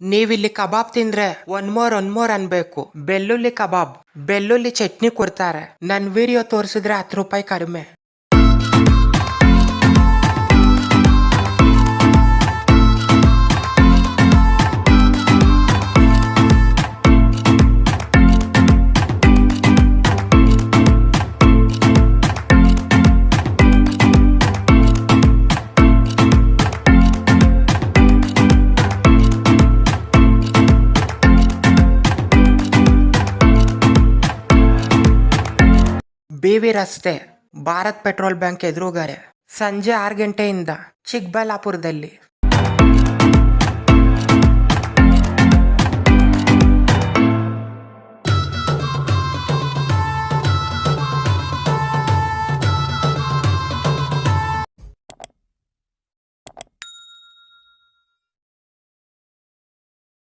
ನೀವಿಲ್ಲಿ ಕಬಾಬ್ ತಿಂದ್ರೆ one more one more ಅನ್ಬೇಕು. ಬೆಳ್ಳುಳ್ಳಿ ಕಬಾಬ್. ಬೆಳ್ಳುಳ್ಳಿ ಚಟ್ನಿ ಕೊಡ್ತಾರೆ. ನನ್ ವಿಡಿಯೋ ತೋರಿಸಿದ್ರೆ ಹತ್ತು ರೂಪಾಯಿ ಕಡಿಮೆ. ಬೇವಿ ರಸ್ತೆ ಭಾರತ್ ಪೆಟ್ರೋಲ್ ಬ್ಯಾಂಕ್ ಎದುರುಗಾರೆ. ಸಂಜೆ ಆರು ಗಂಟೆಯಿಂದ ಚಿಕ್ಕಬಳ್ಳಾಪುರದಲ್ಲಿ